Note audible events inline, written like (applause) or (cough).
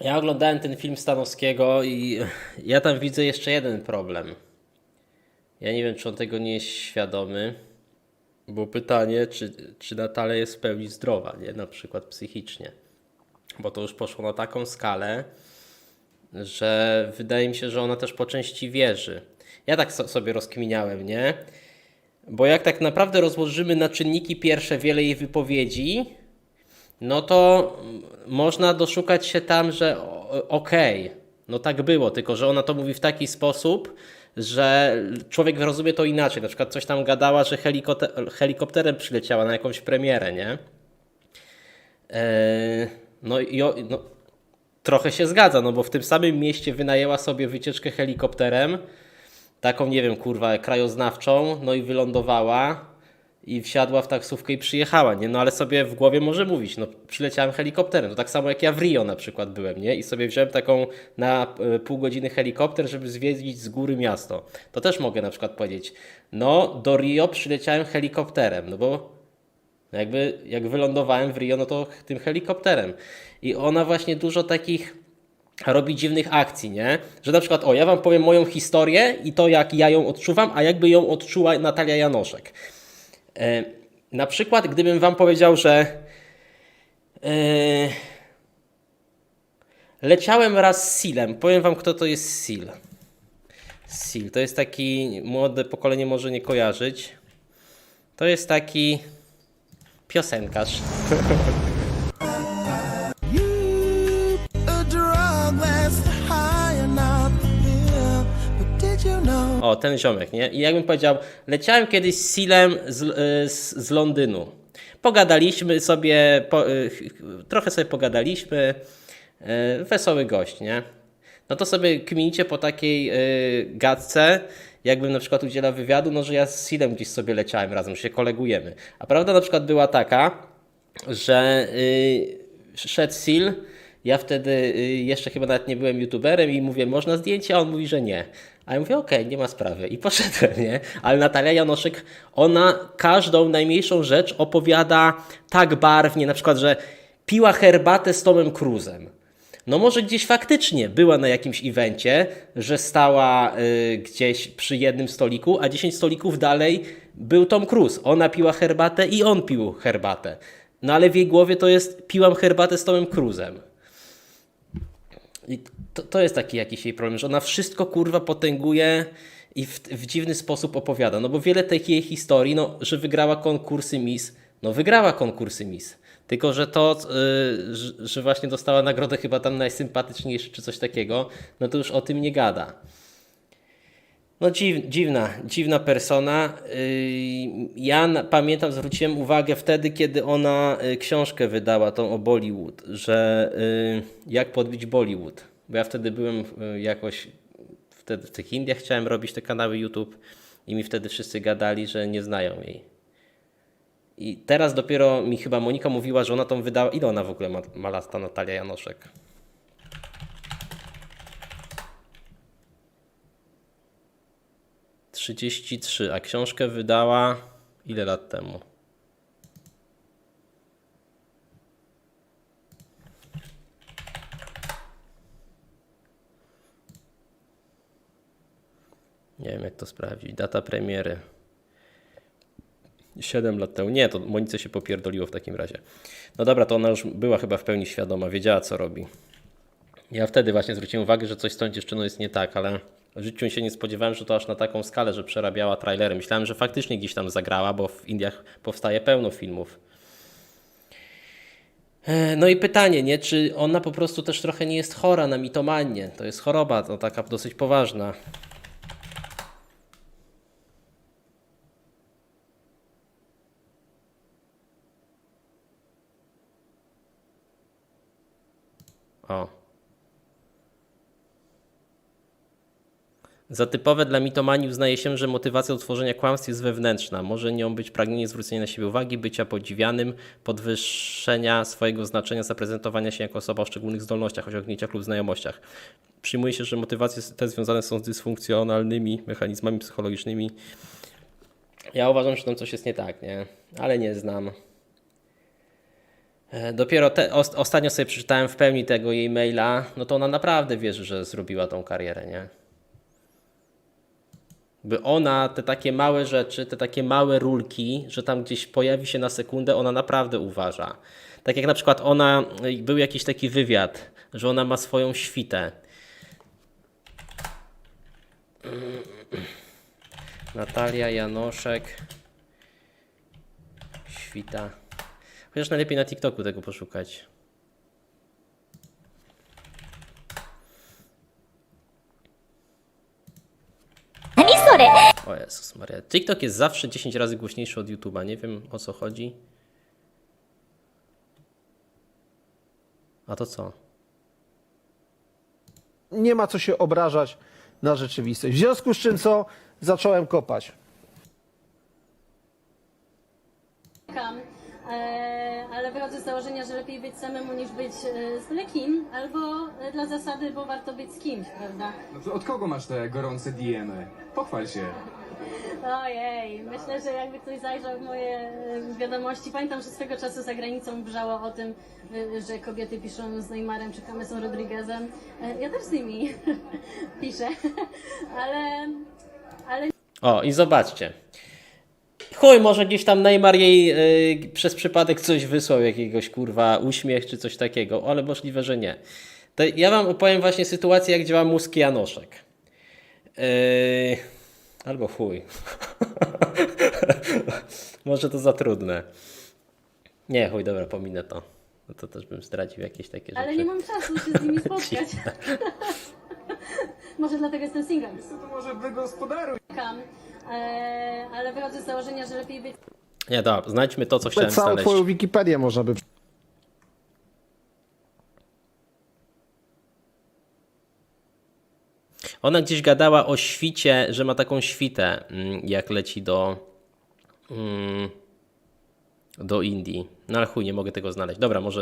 Ja oglądałem ten film Stanowskiego i ja tam widzę jeszcze jeden problem. Ja nie wiem, czy on tego nie jest świadomy. Było pytanie, czy, czy Natalia jest w pełni zdrowa, nie? Na przykład psychicznie. Bo to już poszło na taką skalę, że wydaje mi się, że ona też po części wierzy. Ja tak so, sobie rozkminiałem, nie? Bo jak tak naprawdę rozłożymy na czynniki pierwsze wiele jej wypowiedzi, no to można doszukać się tam, że okej, no tak było, tylko że ona to mówi w taki sposób, że człowiek rozumie to inaczej. Na przykład coś tam gadała, że helikopter, helikopterem przyleciała na jakąś premierę, nie? Eee, no i no, trochę się zgadza, no bo w tym samym mieście wynajęła sobie wycieczkę helikopterem, taką, nie wiem, kurwa, krajoznawczą, no i wylądowała i wsiadła w taksówkę i przyjechała, nie? No ale sobie w głowie może mówić, no przyleciałem helikopterem, to tak samo jak ja w Rio na przykład byłem, nie? I sobie wziąłem taką na e, pół godziny helikopter, żeby zwiedzić z góry miasto. To też mogę na przykład powiedzieć, no do Rio przyleciałem helikopterem, no bo jakby jak wylądowałem w Rio, no to tym helikopterem. I ona właśnie dużo takich robi dziwnych akcji, nie? Że na przykład, o, ja wam powiem moją historię i to, jak ja ją odczuwam, a jakby ją odczuła Natalia Janoszek. E, na przykład, gdybym wam powiedział, że e, leciałem raz z Silem. Powiem wam, kto to jest Sil. Sil to jest taki, młode pokolenie może nie kojarzyć. To jest taki piosenkarz. (laughs) O, ten ziomek, nie? I jakbym powiedział, leciałem kiedyś z Silem z, y, z, z Londynu. Pogadaliśmy sobie, po, y, trochę sobie pogadaliśmy, y, wesoły gość, nie? No to sobie kminicie po takiej gadce, jakbym na przykład udzielał wywiadu, no że ja z Silem gdzieś sobie leciałem razem, się kolegujemy. A prawda na przykład była taka, że szedł Sil, ja wtedy y, jeszcze chyba nawet nie byłem youtuberem i mówię, można zdjęcie, a on mówi, że nie. A ja mówię, okej, nie ma sprawy. I (laughs) poszedłem, nie? Ale Natalia Janoszek, ona każdą najmniejszą rzecz opowiada tak barwnie, na przykład, że piła herbatę z Tomem Cruzem. No może gdzieś faktycznie była na jakimś evencie, że stała y, gdzieś przy jednym stoliku, a 10 stolików dalej był Tom Cruise. Ona piła herbatę i on pił herbatę. No ale w jej głowie to jest piłam herbatę z Tomem Cruzem. I to, to jest taki jakiś jej problem, że ona wszystko kurwa potęguje i w, w dziwny sposób opowiada. No bo wiele tych jej historii, no, że wygrała konkursy Miss, no wygrała konkursy Miss. Tylko, że to, y, że, że właśnie dostała nagrodę chyba tam najsympatyczniejszy czy coś takiego, no to już o tym nie gada. No dziw, dziwna, dziwna persona. Yy, Ja pamiętam, zwróciłem uwagę wtedy, kiedy ona y, książkę wydała, tą o Bollywood, że y, jak podbić Bollywood. Bo ja wtedy byłem y, jakoś, wtedy w tych Indiach chciałem robić te kanały YouTube i mi wtedy wszyscy gadali, że nie znają jej. I teraz dopiero mi chyba Monika mówiła, że ona tą wydała. Ile ona w ogóle ma, ma lat, ta Natalia Janoszek? Trzydzieści trzy, a książkę wydała ile lat temu? Nie wiem jak to sprawdzić. Data premiery. 7 lat temu. Nie, to Monice się popierdoliło w takim razie. No dobra, to ona już była chyba w pełni świadoma, wiedziała co robi. Ja wtedy właśnie zwróciłem uwagę, że coś z tą dziewczyną jest nie tak, ale w życiu się nie spodziewałem, że to aż na taką skalę, że przerabiała trailery. Myślałem, że faktycznie gdzieś tam zagrała, bo w Indiach powstaje pełno filmów. E, No i pytanie, nie? Czy ona po prostu też trochę nie jest chora na mitomanię? To jest choroba, to taka dosyć poważna. O. Za typowe dla mitomanii uznaje się, że motywacja do tworzenia kłamstw jest wewnętrzna. Może nią być pragnienie zwrócenia na siebie uwagi, bycia podziwianym, podwyższenia swojego znaczenia, zaprezentowania się jako osoba o szczególnych zdolnościach, osiągnięciach lub znajomościach. Przyjmuje się, że motywacje te związane są z dysfunkcjonalnymi mechanizmami psychologicznymi. Ja uważam, że tam coś jest nie tak, nie? Ale nie znam. E, Dopiero te, os, ostatnio sobie przeczytałem w pełni tego jej maila, no to ona naprawdę wierzy, że zrobiła tą karierę, nie? By ona te takie małe rzeczy, te takie małe rulki, że tam gdzieś pojawi się na sekundę, ona naprawdę uważa. Tak jak na przykład ona, był jakiś taki wywiad, że ona ma swoją świtę. Natalia Janoszek. Świta. Chociaż najlepiej na TikToku tego poszukać. O Jezus Maria. TikTok jest zawsze 10 razy głośniejszy od YouTube'a. Nie wiem o co chodzi. A to co? nie ma co się obrażać na rzeczywistość. W związku z czym co? Zacząłem kopać. Kam, e, ale wychodzę z założenia, że lepiej być samemu niż być e, z byle kim, albo e, dla zasady, bo warto być z kimś, prawda? No to od kogo masz te gorące DM-y? Pochwal się. Ojej, myślę, że jakby ktoś zajrzał w moje e, wiadomości, pamiętam, że swego czasu za granicą brzało o tym, e, że kobiety piszą z Neymarem czy Kamesą Rodriguezem. E, Ja też z nimi (laughs) piszę, (laughs) ale, ale O, i zobaczcie. Chuj, może gdzieś tam Neymar jej przez przypadek coś wysłał, jakiegoś kurwa uśmiech czy coś takiego, ale możliwe, że nie. To ja wam opowiem właśnie sytuację, jak działa mózg Janoszek. Yy, albo chuj. (laughs) może to za trudne. Nie, chuj, dobra, pominę to. No to też bym zdradził jakieś takie Ale rzeczy. nie mam czasu się z nimi (laughs) spotkać. (laughs) Może dlatego jestem singlem. To może wygospodaruj. Kam, e, ale wychodzę z założenia, że lepiej być Nie, dobra, znajdźmy to, co chciałem Całą znaleźć. twoją Wikipedię można by Ona gdzieś gadała o świcie, że ma taką świtę, mm, jak leci do, mm, do Indii. No ale chuj, nie mogę tego znaleźć. Dobra, może